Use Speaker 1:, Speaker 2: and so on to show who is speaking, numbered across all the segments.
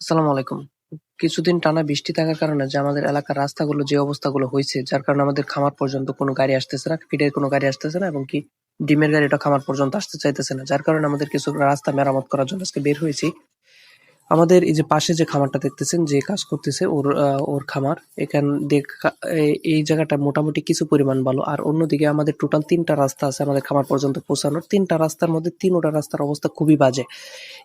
Speaker 1: আসসালামু আলাইকুম। কিছুদিন টানা বৃষ্টি থাকার কারণে যে আমাদের এলাকার রাস্তাগুলো যে অবস্থাগুলো হয়েছে যার কারণে আমাদের খামার পর্যন্ত কোনো গাড়ি আসতেছে না, ফিডের কোনো গাড়ি আসতেছে না এবং কি ডিমের গাড়িটা খামার পর্যন্ত আসতে চাইতেছে না। যার কারণে আমাদের কিছু রাস্তা মেরামত করার জন্য আজকে বের হয়েছি। আমাদের এই যে পাশে যে খামারটা দেখতেছেন, যে কাজ করতেছে ওর ওর খামার, এখান এই- জায়গাটা মোটামুটি কিছু পরিমাণ ভালো। আর অন্যদিকে আমাদের টোটাল তিনটা রাস্তা আছে আমাদের খামার পর্যন্ত পৌঁছানোর। তিনটা রাস্তার মধ্যে তিনোটা রাস্তার অবস্থা খুবই বাজে।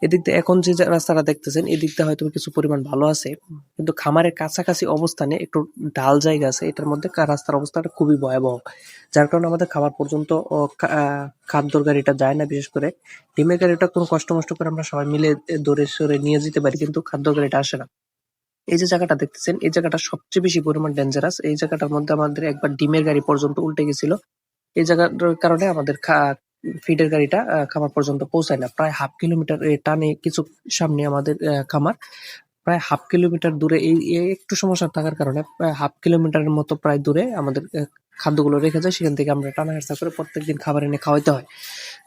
Speaker 1: এদিক দিয়ে এখন যে রাস্তাটা দেখতেছেন, এদিক দিয়ে হয়তো কিছু পরিমাণ ভালো আছে, কিন্তু খামারের কাছাকাছি অবস্থানে একটু ঢাল জায়গা আছে, এটার মধ্যে রাস্তার অবস্থাটা খুবই ভয়াবহ। যার কারণে আমাদের খামার পর্যন্ত খাদ্যর গাড়িটা যায় না, বিশেষ করে ডিমের গাড়িটা কোনো কষ্ট মষ্ট করে আমরা সবাই মিলে দৌড়ে সরে নিয়ে যেতে পারি, কিন্তু খাদ্য গাড়িটা আসে না। এই যে জায়গাটা দেখতেছেন, এই জায়গাটা সবচেয়ে বেশি পরিমাণ ডেঞ্জারাস এই জায়গাটার মধ্যে আমাদের একবার ডিমের গাড়ি পর্যন্ত উল্টে গেছিল। এই জায়গাটার কারণে আমাদের ফিডের গাড়িটা খামার পর্যন্ত পৌঁছায় না। প্রায় হাফ কিলোমিটার টানে কিছু সামনে আমাদের খামার। প্রায় হাফ কিলোমিটার দূরে, এই একটু সমস্যা থাকার কারণে, প্রায় হাফ কিলোমিটারের মতো প্রায় দূরে আমাদের খাদ্যগুলো রেখে যায়। সেখান থেকে আমরা টানা হেঁচড়া করে প্রত্যেকদিন খাবার এনে খাওয়াইতে হয়।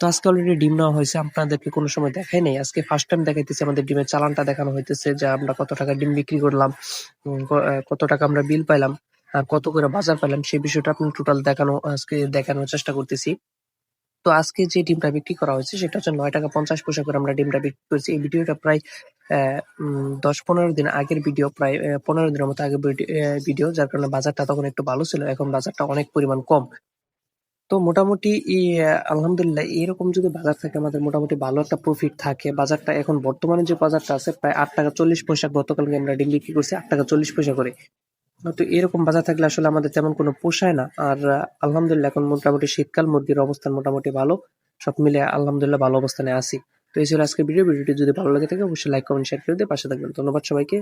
Speaker 1: তো আজকে অলরেডি ডিম নেওয়া হয়েছে। আপনাদেরকে কোনো সময় দেখাই নাই। আজকে ফার্স্ট টাইম দেখাইতেছি আমাদের ডিমের চালানটা দেখানো হইতেছে যে আমরা কত টাকা ডিম বিক্রি করলাম কত টাকা আমরা বিল পাইলাম, আর কত করে বাজার পাইলাম, সেই বিষয়টা আপনি টোটাল দেখানো, আজকে দেখানোর চেষ্টা করতেছি। তো আজকে যে ডিমটা বিক্রি করা হয়েছে, সেটা হচ্ছে নয় টাকা পঞ্চাশ পয়সা করে আমরা ডিমটা বিক্রি করেছি। এই ভিডিওটা প্রায় দশ পনেরো দিন আগের ভিডিও, প্রায় পনেরো দিনের মতো আগের ভিডিও, যার কারণে বাজারটা তখন একটু ভালো ছিল। এখন বাজারটা অনেক পরিমাণ কম। তো মোটামুটি ই, আলহামদুলিল্লাহ এরকম যদি বাজার থাকে আমাদের মোটামুটি ভালো একটা প্রফিট থাকে। বাজারটা এখন বর্তমানে যে বাজারটা আছে প্রায় আট টাকা চল্লিশ পয়সা গতকালকে আমরা ডিম বিক্রি করছি আট টাকা চল্লিশ পয়সা করে। তো এরকম বাজার থাকলে আসলে আমাদের তেমন কোনো পোষায় না। আর আলহামদুলিল্লাহ এখন মোটামুটি শীতকাল মুরগির অবস্থান মোটামুটি ভালো। সব মিলে আলহামদুলিল্লাহ ভালো অবস্থানে আছি। তো এই ছিল আজকের ভিডিও ভিডিওটি যদি ভালো লাগে থাকে অবশ্যই লাইক কমেন্ট শেয়ার করে দিয়ে পাশে থাকবেন। ধন্যবাদ সবাইকে।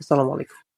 Speaker 1: আসসালামু আলাইকুম।